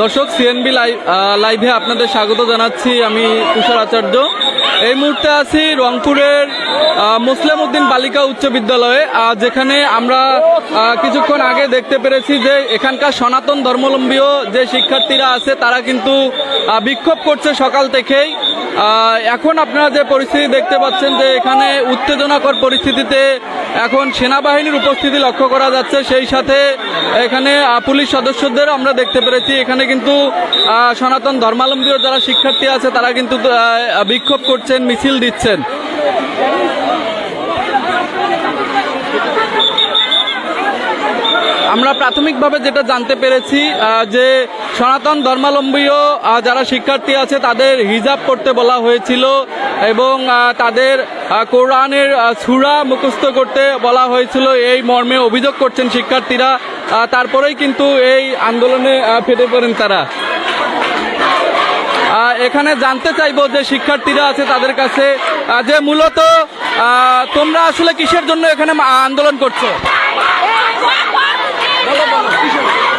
দর্শক সিএনবি লাইভে আপনাদের স্বাগত জানাচ্ছি আমি তুষার আচার্য। এই মুহূর্তে আছি রংপুরের মুসলিম উদ্দিন বালিকা উচ্চ বিদ্যালয়ে যেখানে আমরা কিছুক্ষণ আগে দেখতে পেরেছি যে এখানকার সনাতন ধর্মলম্বীয় যে শিক্ষার্থীরা আছে, তারা কিন্তু বিক্ষোভ করছে সকাল থেকেই। এখন আপনারা যে পরিস্থিতি দেখতে পাচ্ছেন যে এখানে উত্তেজনাকর পরিস্থিতিতে এখন সেনাবাহিনীর উপস্থিতি লক্ষ্য করা যাচ্ছে। সেই সাথে এখানে পুলিশ সদস্যদের আমরা দেখতে পেরেছি। এখানে কিন্তু সনাতন ধর্মাবলম্বীয় যারা শিক্ষার্থী আছে, তারা কিন্তু বিক্ষোভ করছেন, মিছিল দিচ্ছেন। আমরা প্রাথমিকভাবে যেটা জানতে পেরেছি যে সনাতন ধর্মাবলম্বীয় আহ, যারা শিক্ষার্থী আছে তাদের হিজাব করতে বলা হয়েছিল এবং তাদের কোরআনের সূরা মুখস্থ করতে বলা হয়েছিল। এই মর্মে অভিযোগ করছেন শিক্ষার্থীরা। তারপরেই কিন্তু এই আন্দোলনে ফেটে পড়েন তারা। এখানে জানতে চাইব যে শিক্ষার্থীরা আছে তাদের কাছে যে মূলত তোমরা আসলে কিসের জন্য এখানে আন্দোলন করছ?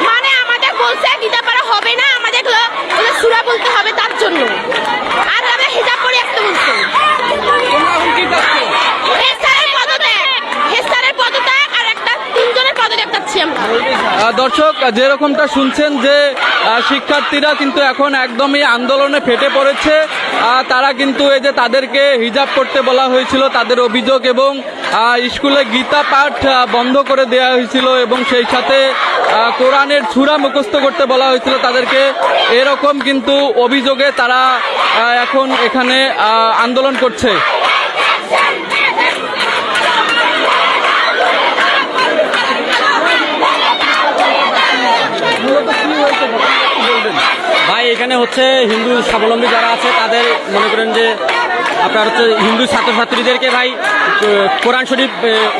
মানে আমাদের বলছে গীতা পারা হবে না, আমাদের সুরা বলতে হবে তার জন্য। আর আমরা হিজাব পরে আসতে বলছে হেস্তারের পদত্যাগ হেস্তারের পদত্যাগ আর একটা দর্শক, যেরকমটা শুনছেন যে শিক্ষার্থীরা কিন্তু এখন একদমই আন্দোলনে ফেটে পড়েছে। তারা কিন্তু এই যে তাদেরকে হিজাব করতে বলা হয়েছিল, তাদের অভিযোগ এবং স্কুলে গীতা পাঠ বন্ধ করে দেওয়া হয়েছিল এবং সেই সাথে কোরআনের ছুরা মুখস্থ করতে বলা হয়েছিল তাদেরকে। এরকম কিন্তু অভিযোগে তারা এখন এখানে আন্দোলন করছে ভাই এখানে হচ্ছে হিন্দু স্বাবলম্বী যারা আছে, তাদের মনে করেন যে আপনার হচ্ছে হিন্দু ছাত্রছাত্রীদেরকে ভাই কোরআন শরীফ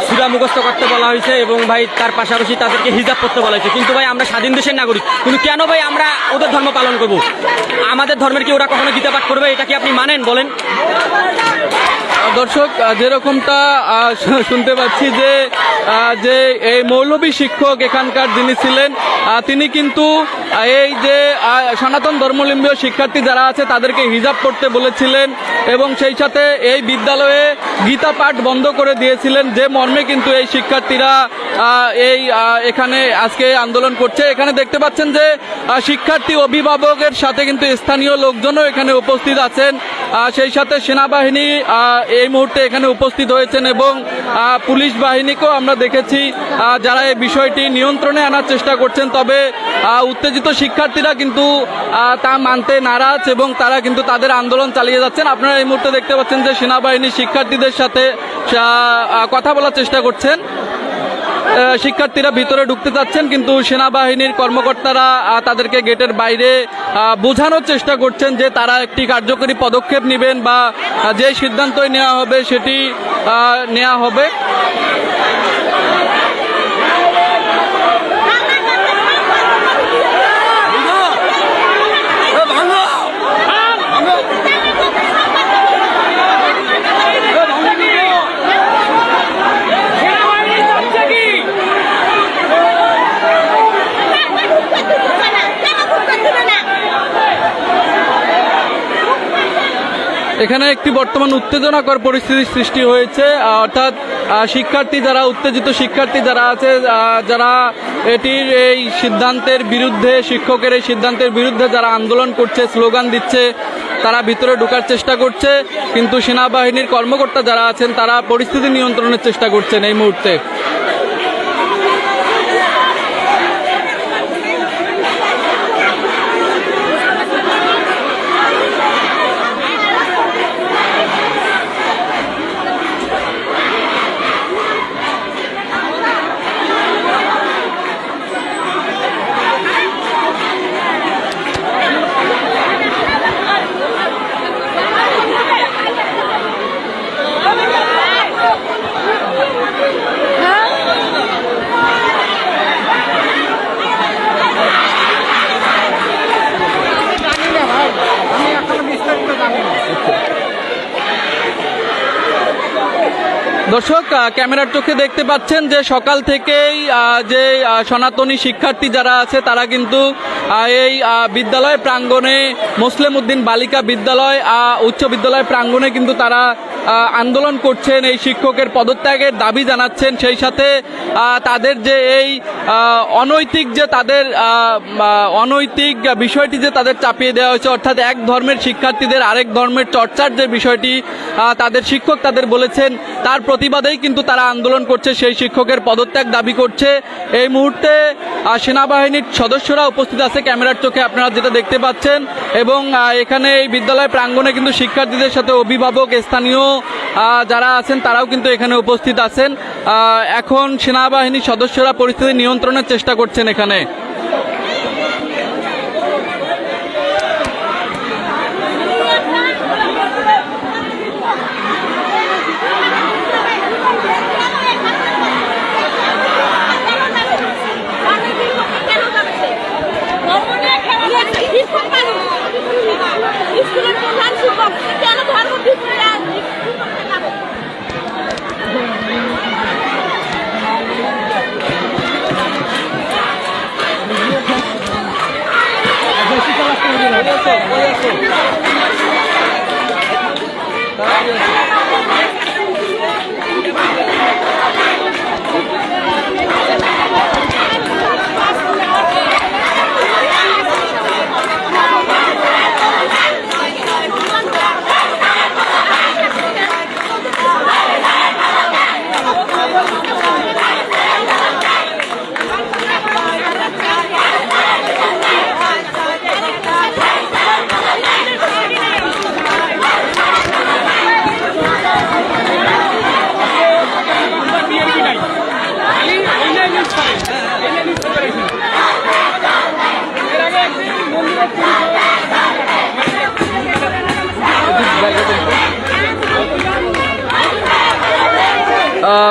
সুরা মুখস্থ করতে বলা হয়েছে এবং ভাই তার পাশাপাশি তাদেরকে হিজাব করতে বলা হয়েছে। কিন্তু ভাই আমরা স্বাধীন দেশের নাগরিক, কিন্তু কেন ভাই আমরা ওদের ধর্ম পালন করব? আমাদের ধর্মের কি ওরা কখনো গীতা পাঠ করবে? এটা কি আপনি মানেন? বলেন। দর্শক যেরকমটা শুনতে পাচ্ছি যে যে এই মৌলবী শিক্ষক এখানকার যিনি ছিলেন তিনি কিন্তু এই যে সনাতন ধর্মলিম্বীয় শিক্ষার্থী যারা আছে, তাদেরকে হিজাব করতে বলেছিলেন এবং সেই সাথে এই বিদ্যালয়ে গীতা পাঠ বন্ধ করে দিয়েছিলেন। যে মর্মে কিন্তু এই শিক্ষার্থীরা এই এখানে আজকে আন্দোলন করছে। এখানে দেখতে পাচ্ছেন যে শিক্ষার্থী অভিভাবকের সাথে কিন্তু স্থানীয় লোকজনও এখানে উপস্থিত আছেন। সেই সাথে সেনাবাহিনী এই মুহূর্তে এখানে উপস্থিত হয়েছেন এবং পুলিশ বাহিনীকেও আমরা দেখেছি যারা এই বিষয়টি নিয়ন্ত্রণে আনার চেষ্টা করছেন। তবে উত্তেজিত শিক্ষার্থীরা কিন্তু তা মানতে নারাজ এবং তারা কিন্তু তাদের আন্দোলন চালিয়ে যাচ্ছেন। আপনারা এই মুহূর্তে দেখতে পাচ্ছেন যে সেনাবাহিনী শিক্ষার্থীদের সাথে কথা বলার চেষ্টা করছেন। শিক্ষার্থীরা ভিতরে ঢুকতে চাচ্ছেন, কিন্তু সেনাবাহিনীর কর্মকর্তারা তাদেরকে গেটের বাইরে বোঝানোর চেষ্টা করছেন যে তারা একটি কার্যকরী পদক্ষেপ নেবেন বা যে সিদ্ধান্তই নেওয়া হবে সেটি নেওয়া হবে। এখানে একটি বর্তমান উত্তেজনাকর পরিস্থিতির সৃষ্টি হয়েছে অর্থাৎ শিক্ষার্থী যারা, উত্তেজিত শিক্ষার্থী যারা আছে যারা এটির এই সিদ্ধান্তের বিরুদ্ধে, শিক্ষকের এই সিদ্ধান্তের বিরুদ্ধে যারা আন্দোলন করছে, স্লোগান দিচ্ছে, তারা ভিতরে ঢোকার চেষ্টা করছে, কিন্তু সেনাবাহিনীর কর্মকর্তা যারা আছেন, তারা পরিস্থিতি নিয়ন্ত্রণের চেষ্টা করছেন এই মুহূর্তে। ক্যামেরার চোখে দেখতে পাচ্ছেন যে সকাল থেকেই যে সনাতনী শিক্ষার্থী যারা আছে, তারা কিন্তু এই বিদ্যালয় প্রাঙ্গণে মুসলিম উদ্দিন বালিকা বিদ্যালয় উচ্চ বিদ্যালয় প্রাঙ্গণে কিন্তু তারা আন্দোলন করছেন, এই শিক্ষকের পদত্যাগের দাবি জানাচ্ছেন, সেই সাথে তাদের যে এই অনৈতিক যে তাদের অনৈতিক বিষয়টি যে তাদের চাপিয়ে দেওয়া হয়েছে, অর্থাৎ এক ধর্মের শিক্ষার্থীদের আরেক ধর্মের চর্চার যে বিষয়টি তাদের শিক্ষক তাদের বলেছেন, তার প্রতিবাদেই কিন্তু তারা আন্দোলন করছে, সেই শিক্ষকের পদত্যাগ দাবি করছে। এই মুহূর্তে সেনাবাহিনীর সদস্যরা উপস্থিত আছে ক্যামেরার চোখে, আপনারা যেটা দেখতে পাচ্ছেন, এবং এখানে এই বিদ্যালয় প্রাঙ্গণে কিন্তু শিক্ষার্থীদের সাথে অভিভাবক, স্থানীয় যারা আছেন, তারাও কিন্তু এখানে উপস্থিত আছেন। এখন সেনাবাহিনীর সদস্যরা পরিস্থিতি নিয়ন্ত্রণের চেষ্টা করছেন এখানে।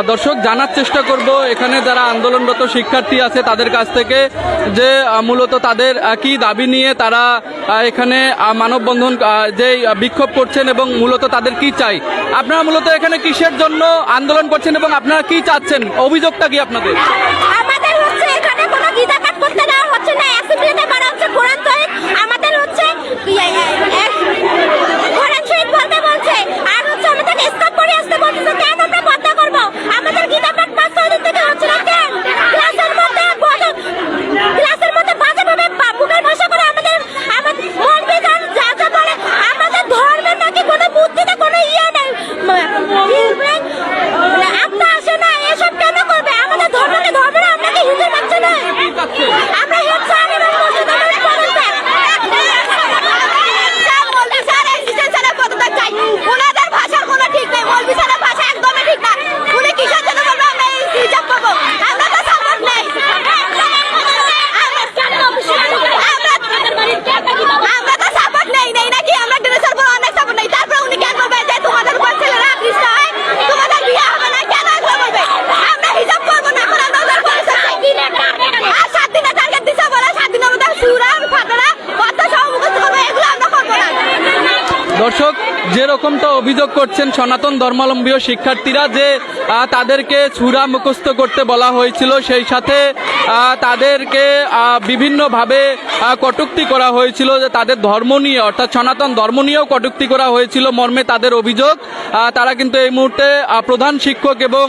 দর্শক, জানার চেষ্টা করব। এখানে যারা আন্দোলনরত শিক্ষার্থী আছে তাদের কাছ থেকে যে মূলত তাদের কি দাবি নিয়ে তারা এখানে মানববন্ধন যে বিক্ষোভ করছেন এবং মূলত তাদের কি চাই। আপনারা মূলত এখানে কিসের জন্য আন্দোলন করছেন এবং আপনারা কি চাচ্ছেন? অভিযোগটা কি আপনাদের? আমাদের হচ্ছে ইয়ে, ইয়ে, ইয়ে, কোরআন শরীফ বলতে বলছে আর হচ্ছে আমাদের স্কাপ করে আসতে বলছে কেন আমরা পর্দা করব আমাদের গীতা পাঠ পাঁচ ছয় দিন থেকে হচ্ছে না কেন ক্লাসের মধ্যে বসে ক্লাসের মধ্যে বাজে ভাবে বুকের ভাষা করে আমাদের আমাদের মৌলবি যান যা যা বলে আমাদের ধর্মের নাকি কোনো বুদ্ধিতে কোনো ইয়ে নেই আপনার আসে না এসব কেন করবে আমাদের ধর্মকে ধর্ম না আপনাকে হিন্দু মানছে না আমরা হেড স্যার এবং মুর্শিদাবাদের পদত্যাগ মৌলবি স্যার এসিস্ট্যান্ট স্যারের পদত্যাগ চাই ওনাদের ভাষার কোনো ঠিক নেই মৌলবি স্যারের ভাষা একদমই ঠিক না উনি কিসের জন্য বলব আমরা এই হিজাব পাবো আমরা তো সাপোর্ট নেই আমরা তো সাপোর্ট নেই নেই নাকি আমরা ড্রেসের উপর অনেক সাপোর্ট নেই তারপর উনি কেন বলবে যে তোমাদের উপর ছেলেরা আকৃষ্ট হয় তোমাদের বিয়ে হবে না কেন এগুলো বলবে আমরা হিজাব করব না এখন আমরা ওদের পরিচয় চাই। আর সাত দিনের টার্গেট দিছে বলে সাত দিনের মধ্যে সুরা ফাটারা কত সহ মুখস্থ করব এগুলো আমরা করব না দর্শক যেরকমটা অভিযোগ করছেন সনাতন ধর্মাবলম্বী শিক্ষার্থীরা যে তাদেরকে ছুরা মুখস্থ করতে বলা হয়েছিল, সেই সাথে তাদেরকে বিভিন্নভাবে কটুক্তি করা হয়েছিল যে তাদের ধর্ম নিয়ে, অর্থাৎ সনাতন ধর্ম নিয়েও কটূক্তি করা হয়েছিল মর্মে তাদের অভিযোগ। তারা কিন্তু এই মুহূর্তে প্রধান শিক্ষক এবং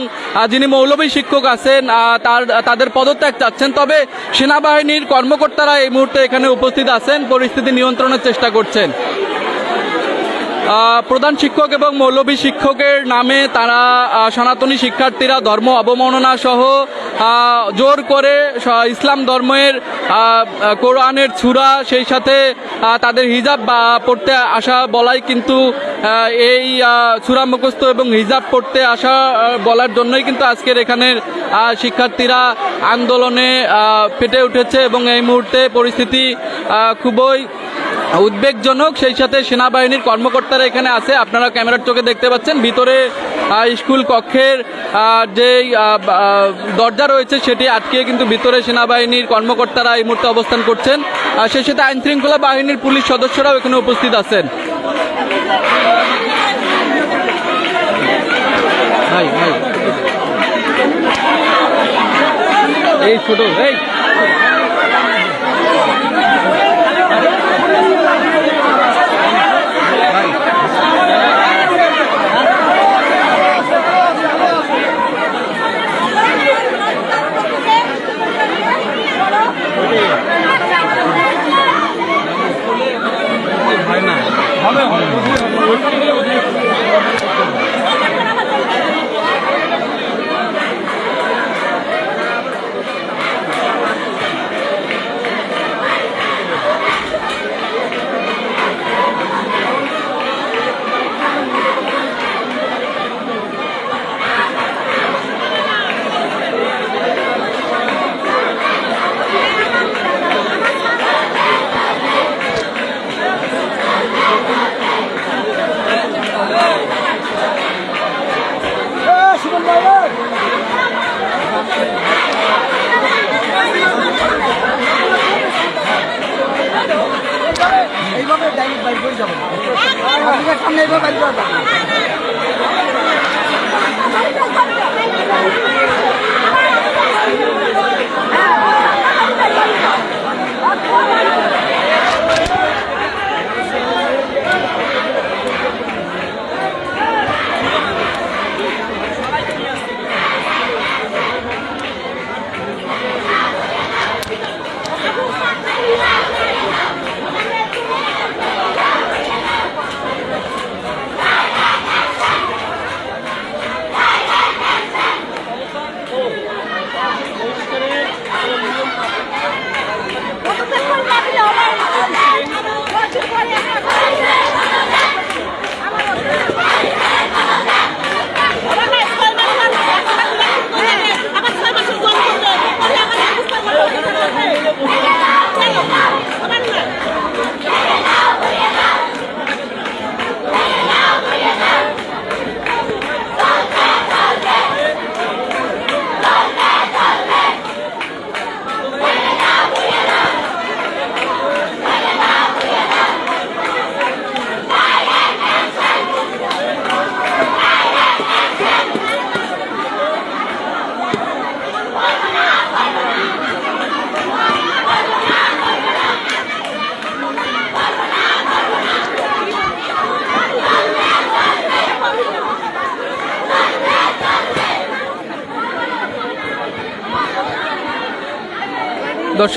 যিনি মৌলবী শিক্ষক আছেন তার, তাদের পদত্যাগ চাচ্ছেন। তবে সেনাবাহিনীর কর্মকর্তারা এই মুহূর্তে এখানে উপস্থিত আছেন, পরিস্থিতি নিয়ন্ত্রণের চেষ্টা করছেন। প্রধান শিক্ষক এবং মৌলবী শিক্ষকের নামে তারা সনাতনী শিক্ষার্থীরা ধর্ম অবমাননা সহ জোর করে ইসলাম ধর্মের কোরআনের ছুরা, সেই সাথে তাদের হিজাব পড়তে আসা বলাই কিন্তু এই ছুরা মুখস্থ এবং হিজাব পড়তে আসা বলার জন্যই কিন্তু আজকের এখানের শিক্ষার্থীরা আন্দোলনে ফেটে উঠেছে এবং এই মুহূর্তে পরিস্থিতি খুবই উদ্বেগজনক। সেই সাথে সেনাবাহিনীর কর্মকর্তারা এখানে আছে, আপনারা ক্যামেরার চোখে দেখতে পাচ্ছেন। ভিতরে স্কুল কক্ষের যে দরজা রয়েছে সেটি আটকে কিন্তু ভিতরে সেনাবাহিনীর কর্মকর্তারা এই মুহূর্তে অবস্থান করছেন। আর সেই সাথে আইন শৃঙ্খলা বাহিনীর পুলিশ সদস্যরাও এখানে উপস্থিত আছেন। এই ছোট, এই।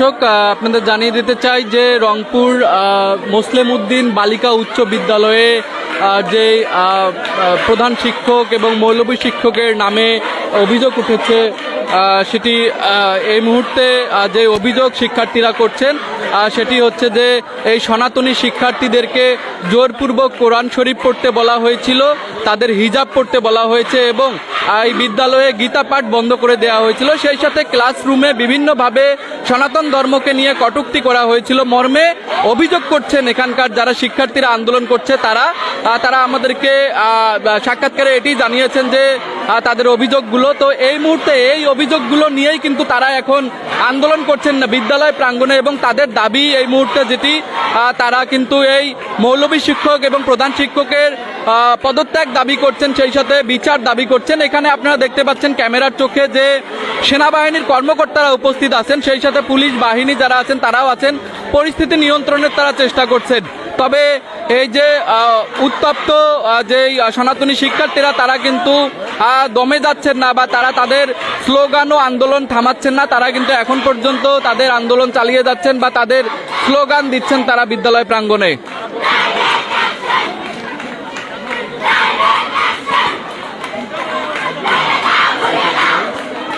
দর্শক আপনাদের জানিয়ে দিতে চাই যে রংপুর মুসলিম উদ্দিন বালিকা উচ্চ বিদ্যালয়ে যে প্রধান শিক্ষক এবং মৌলবী শিক্ষকের নামে অভিযোগ উঠেছে সেটি এই মুহূর্তে যে অভিযোগ শিক্ষার্থীরা করছেন সেটি হচ্ছে যে এই সনাতনী শিক্ষার্থীদেরকে জোরপূর্বক কোরআন শরীফ পড়তে বলা হয়েছিল, তাদের হিজাব পড়তে বলা হয়েছে এবং এই বিদ্যালয়ে গীতা পাঠ বন্ধ করে দেওয়া হয়েছিল। সেই সাথে ক্লাসরুমে বিভিন্নভাবে সনাতন ধর্মকে নিয়ে কটুক্তি করা হয়েছিল। মর্মে অভিযোগ করছেন এখানকার যারা শিক্ষার্থীরা আন্দোলন করছে, তারা তারা আমাদেরকে সাক্ষাৎকারে এটি জানিয়েছেন যে তাদের অভিযোগগুলো। তো এই মুহূর্তে এই অভিযোগগুলো নিয়েই কিন্তু তারা এখন আন্দোলন করছেন না বিদ্যালয় প্রাঙ্গণে এবং তাদের দাবি এই মুহূর্তে যেটি তারা কিন্তু এই মৌলভী শিক্ষক এবং প্রধান শিক্ষকের পদত্যাগ দাবি করছেন, সেই সাথে বিচার দাবি করছেন। এখানে আপনারা দেখতে পাচ্ছেন ক্যামেরার চোখে যে সেনাবাহিনীর কর্মকর্তারা উপস্থিত আছেন, সেই সাথে পুলিশ বাহিনী যারা আছেন তারাও আছেন। পরিস্থিতি নিয়ন্ত্রণের তারা চেষ্টা করছেন। তবে এই যে উত্তপ্ত যে সনাতনী শিক্ষার্থীরা, তারা কিন্তু দমে যাচ্ছেন না বা তারা তাদের স্লোগান ও আন্দোলন থামাচ্ছেন না। তারা কিন্তু এখন পর্যন্ত তাদের আন্দোলন চালিয়ে যাচ্ছেন বা তাদের স্লোগান দিচ্ছেন তারা বিদ্যালয় প্রাঙ্গণে।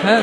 হ্যাঁ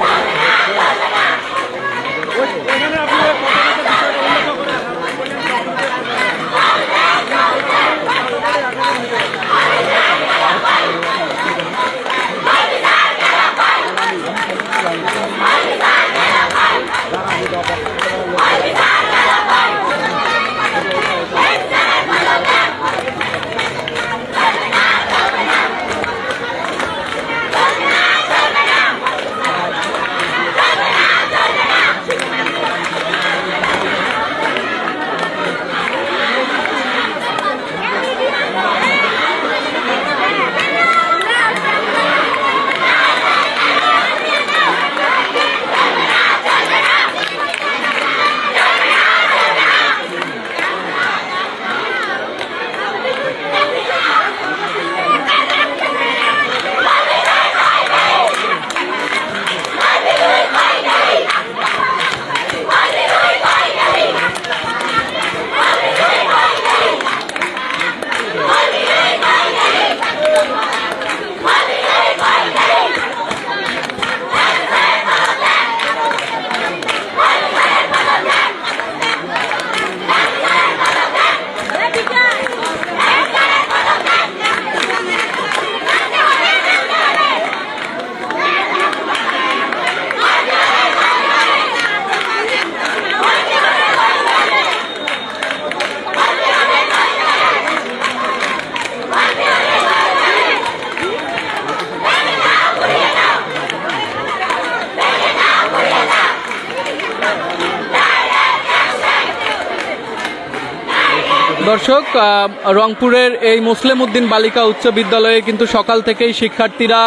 大人。দর্শক রংপুরের এই মুসলিম উদ্দিন বালিকা উচ্চ বিদ্যালয়ে কিন্তু সকাল থেকেই শিক্ষার্থীরা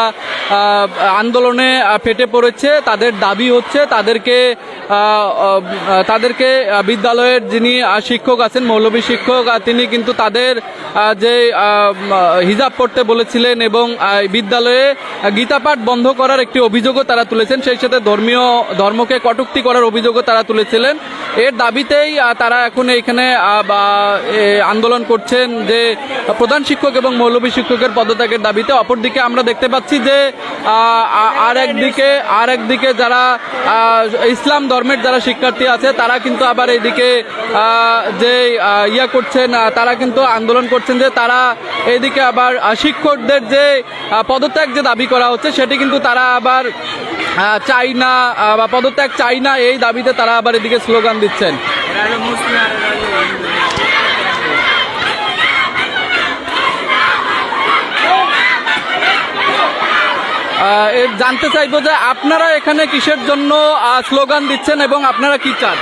আন্দোলনে ফেটে পড়েছে। তাদের দাবি হচ্ছে তাদেরকে তাদেরকে বিদ্যালয়ের যিনি শিক্ষক আছেন মৌলভী শিক্ষক তিনি কিন্তু তাদের যে হিজাব পড়তে বলেছিলেন এবং বিদ্যালয়ে গীতাপাঠ বন্ধ করার একটি অভিযোগও তারা তুলেছেন। সেই সাথে ধর্মীয় ধর্মকে কটুক্তি করার অভিযোগও তারা তুলেছিলেন। এর দাবিতেই তারা এখন এখানে আহ, বা, এ, আন্দোলন করছেন যে প্রধান শিক্ষক এবং মৌলভী শিক্ষকের পদত্যাগের দাবিতে। অপরদিকে আমরা দেখতে পাচ্ছি যে আর একদিকে আর একদিকে যারা ইসলাম ধর্মের যারা শিক্ষার্থী আছে, তারা কিন্তু আবার এইদিকে যে ইয়া করছেন তারা কিন্তু আন্দোলন করছেন যে তারা এইদিকে আবার শিক্ষকদের যে পদত্যাগ যে দাবি করা হচ্ছে, সেটি কিন্তু তারা আবার চাই না বা পদত্যাগ চাই না, এই দাবিতে তারা আবার এদিকে স্লোগান দিচ্ছেন। জানতে চাইব যে আপনারা এখানে কিসের জন্য স্লোগান দিচ্ছেন এবং আপনারা কি চান?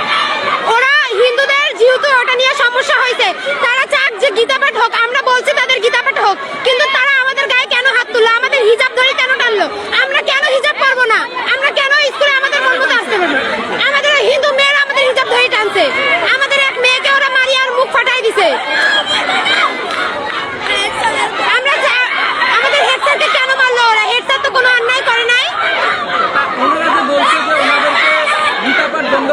ওরা হিন্দুদের যেহেতু ওটা নিয়ে সমস্যা হয়েছে, তারা চাক যে গীতা পাঠ হোক, আমরা বলছি তাদের গীতাপাঠ হোক, কিন্তু তারা আমাদের গায়ে কেন হাত তুললো? আমাদের হিজাব ধরে কেন টানলো? আমরা কেন হিজাব পারব না? আমরা কেন স্কুলে আমাদের মন আসতে পারব আমাদের হিন্দু মেয়েরা আমাদের হিজাব ধরে টানছে। আমাদের এক মেয়েকে ওরা মারিয়ে আর মুখ ফাটাই দিছে আমরা চা- আমাদের হেড স্যারকে কেন মারলো ওরা হেড স্যার তো কোনো অন্যায় করে নাই ওনারা যে বলছে যে ওনাদেরকে গীতাপাঠ বন্ধ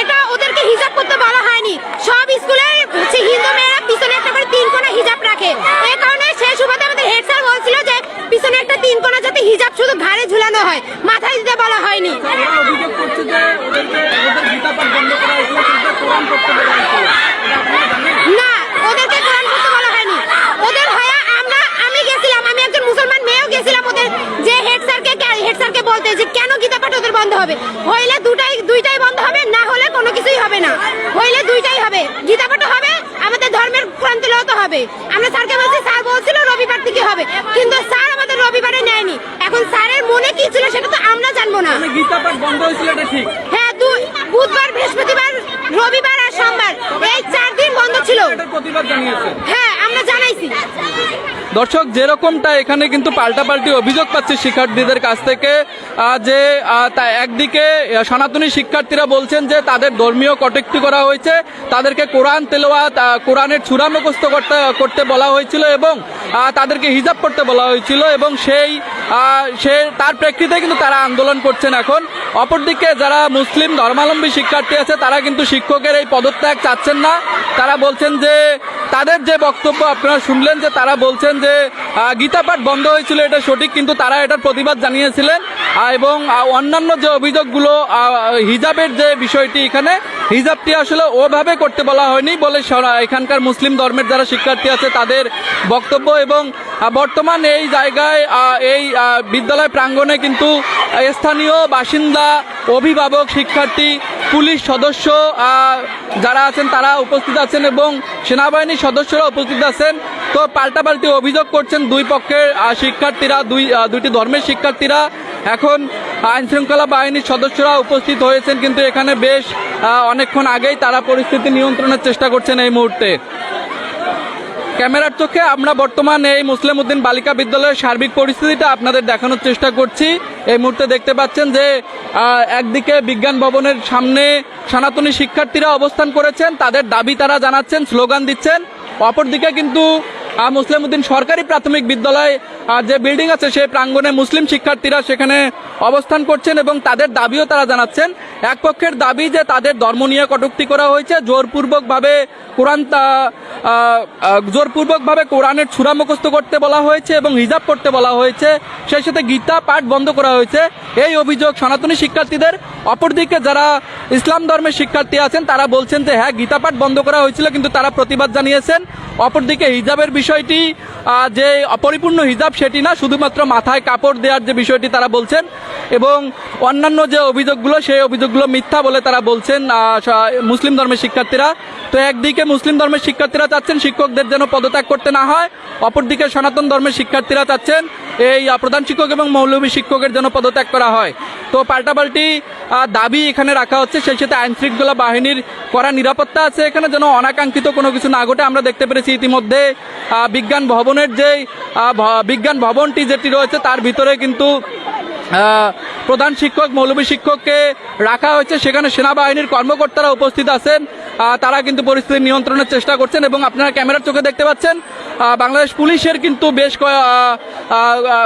এটা ওদেরকে হিজাব করতে বলা হয়নি। সব স্কুলের হচ্ছে হিন্দু মেয়েরা পিছনে একটা তিন কোণা হিজাব রাখে। এই কারণে সেই সুবাদে আমাদের হেড স্যার বলছিল যে, পিছনে একটা তিন কোণা যাতে হিজাব শুধু ঘাড়ে ঝুলানো হয়, মাথায় দিতে বলা হয়নি ওরা অভিযোগ করছে যে ওদেরকে ওদের গীতাপাঠ বন্ধ করা হয়েছিল কিন্তু কোরআন পড়তে বলা হয়েছিল এটা আপনারা জানেন না ওদেরকে কোরআন পড়তে বলা হয়নি ওদের হয়ে আমরা আমি গেছিলাম আমি একজন মুসলমান মেয়েও গেছিলাম ওদের যে হেড স্যারকে হেড স্যারকে বলতে যে কেন গীতা পাঠ ওদের বন্ধ হবে? হইলে দুটাই দুইটাই বন্ধ হবে না হলে কোনো কিছুই হবে না। হইলে দুইটাই হবে। গীতা পাঠও হবে আমাদের ধর্মের কোরআন তেলাওয়াতও হবে। আমরা স্যারকে বলছি স্যার বলছিল রবিবার থেকে হবে কিন্তু স্যার আমাদের রবিবারে নেয়নি। এখন স্যারের মনে কি ছিল সেটা তো আমরা জানব না। মানে গীতাপাঠ বন্ধ হয়েছিল এটা ঠিক। হ্যাঁ বুধবার বৃহস্পতিবার রবিবার সোমবার এই চার দিন বন্ধ ছিল। এটার প্রতিবাদ জানিয়েছে। হ্যাঁ আমরা জানাইছি। দর্শক যেরকমটা এখানে কিন্তু পাল্টাপাল্টি অভিযোগ পাচ্ছে শিক্ষার্থীদের কাছ থেকে যে তা একদিকে সনাতনী শিক্ষার্থীরা বলছেন যে তাদের ধর্মীয় কটূক্তি করা হয়েছে তাদেরকে কোরআন তেলোয়াত কোরআনের ছুরা মুখস্থ করতে করতে বলা হয়েছিল এবং আহ, তাদেরকে হিজাব করতে বলা হয়েছিল এবং সেই আহ, সে তার প্রেক্ষিতে কিন্তু তারা আন্দোলন করছেন এখন। অপরদিকে যারা মুসলিম ধর্মাবলম্বী শিক্ষার্থী আছে তারা কিন্তু শিক্ষকের এই পদত্যাগ চাচ্ছেন না। তারা বলছেন যে, তাদের যে বক্তব্য আপনারা শুনলেন যে তারা বলছেন যে গীতাপাঠ বন্ধ হয়েছিল, এটা সঠিক, কিন্তু তারা এটার প্রতিবাদ জানিয়েছিলেন। এবং অন্যান্য যে অভিযোগগুলো হিজাবের যে বিষয়টি এখানে, হিজাবটি আসলে ওভাবে করতে বলা হয়নি বলে এখানকার মুসলিম ধর্মের যারা শিক্ষার্থী আছে, তাদের বক্তব্য এবং বর্তমান এই জায়গায় এই বিদ্যালয় প্রাঙ্গণে কিন্তু স্থানীয় বাসিন্দা, অভিভাবক, শিক্ষার্থী পুলিশ সদস্য যারা আছেন তারা উপস্থিত আছেন এবং সেনাবাহিনীর সদস্যরা উপস্থিত আছেন। তো পাল্টাপাল্টি অভিযোগ করছেন দুই পক্ষের শিক্ষার্থীরা, দুই দুইটি ধর্মের শিক্ষার্থীরা। এখন আইনশৃঙ্খলা বাহিনীর সদস্যরা উপস্থিত হয়েছেন, কিন্তু এখানে বেশ অনেকক্ষণ আগেই তারা পরিস্থিতি নিয়ন্ত্রণের চেষ্টা করছেন এই মুহূর্তে। ক্যামেরার চোখে আমরা বর্তমানে এই মুসলিম উদ্দিন বালিকা বিদ্যালয়ের সার্বিক পরিস্থিতিটা আপনাদের দেখানোর চেষ্টা করছি। এই মুহূর্তে দেখতে পাচ্ছেন যে একদিকে বিজ্ঞান ভবনের সামনে সনাতনী শিক্ষার্থীরা অবস্থান করেছেন, তাদের দাবি তারা জানাচ্ছেন, স্লোগান দিচ্ছেন। অপরদিকে কিন্তু মুসলিম উদ্দিন সরকারি প্রাথমিক বিদ্যালয় যে বিল্ডিং আছে সেই প্রাঙ্গণে মুসলিম শিক্ষার্থীরা সেখানে অবস্থান করছেন এবং তাদের দাবিও তারা জানাচ্ছেন। এক পক্ষের দাবি যে তাদের ধর্ম নিয়ে কটুক্তি করা হয়েছে, জোরপূর্বকভাবে কোরআন জোরপূর্বকভাবে কোরআনের ছুরা মুখস্থ করতে বলা হয়েছে এবং হিজাব করতে বলা হয়েছে। সেই সাথে গীতা, পাঠ বন্ধ করা হয়েছে। এই অভিযোগ সনাতনী শিক্ষার্থীদের। অপরদিকে যারা ইসলাম ধর্মের শিক্ষার্থী আছেন, তারা বলছেন যে হ্যাঁ গীতা, পাঠ বন্ধ করা হয়েছিল, কিন্তু তারা প্রতিবাদ জানিয়েছেন। অপরদিকে হিজাবের বিষয়টি যে অপরিপূর্ণ হিজাব সেটি না, শুধুমাত্র মাথায় কাপড় দেওয়ার যে বিষয়টি তারা বলছেন এবং অন্যান্য যে অভিযোগগুলো, সেই অভিযোগগুলো মিথ্যা বলে তারা বলছেন মুসলিম ধর্মের শিক্ষার্থীরা। তো একদিকে মুসলিম ধর্মের শিক্ষার্থীরা চাচ্ছেন শিক্ষকদের যেন পদত্যাগ করতে না হয়, অপরদিকে সনাতন ধর্মের শিক্ষার্থীরা চাচ্ছেন এই প্রধান শিক্ষক এবং মৌলভী শিক্ষকের জন্য পদত্যাগ করা হয়। তো পাল্টাপাল্টি দাবি এখানে রাখা হচ্ছে, সেই সাথে আইন শৃঙ্খলা বাহিনীর করা নিরাপত্তা আছে এখানে, যেন অনাকাঙ্ক্ষিত কোনো কিছু না ঘটে। আমরা দেখতে পেরেছি ইতিমধ্যে বিজ্ঞান ভবনের যে বিজ্ঞান ভবনটি যেটি রয়েছে, তার ভিতরে কিন্তু প্রধান শিক্ষক, মৌলভী শিক্ষককে রাখা হয়েছে। সেখানে সেনাবাহিনীর কর্মকর্তারা উপস্থিত আছেন তারা কিন্তু পরিস্থিতি নিয়ন্ত্রণের চেষ্টা করছেন এবং আপনারা ক্যামেরার চোখে দেখতে পাচ্ছেন বাংলাদেশ পুলিশের কিন্তু বেশ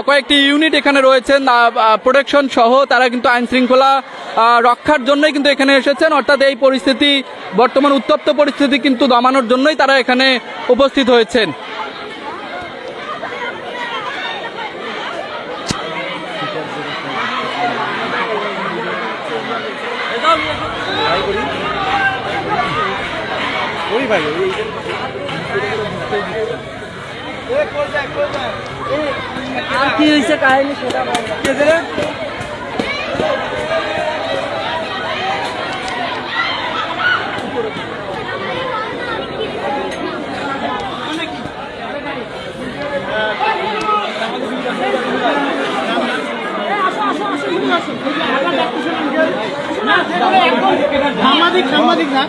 কয়েকটি ইউনিট এখানে রয়েছেন প্রোটেকশন সহ তারা কিন্তু আইন শৃঙ্খলা রক্ষার জন্যই কিন্তু এখানে এসেছেন। অর্থাৎ এই পরিস্থিতি, বর্তমান উত্তপ্ত পরিস্থিতি কিন্তু দমানোর জন্যই তারা এখানে উপস্থিত হয়েছেন। আর কি হয়েছে কাহিনী সেটা সাংবাদিক সাংবাদিক না?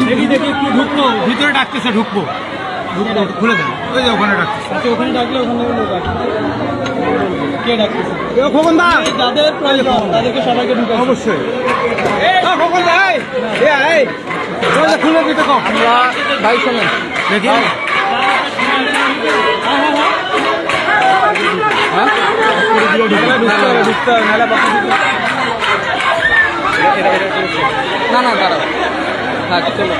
দেখি দেখি একটু ঢুকবো ভিতরে ডাকতেছে ঢুকবো ঢুকবো খুলে দেন ওই যে ওখানে ডাকতেছে আচ্ছা ওখানে ডাকলে ওখানে কে ডাকতেছে খোকন দা যাদের প্রয়োজন তাদেরকে সবাইকে ঢুকাই অবশ্যই খোকন দা এই, খুলে দিতে কম। আমরা ভাই শোনেন দেখি। নাহলে বাকি না না দাঁড়াও। হ্যাঁ চলো।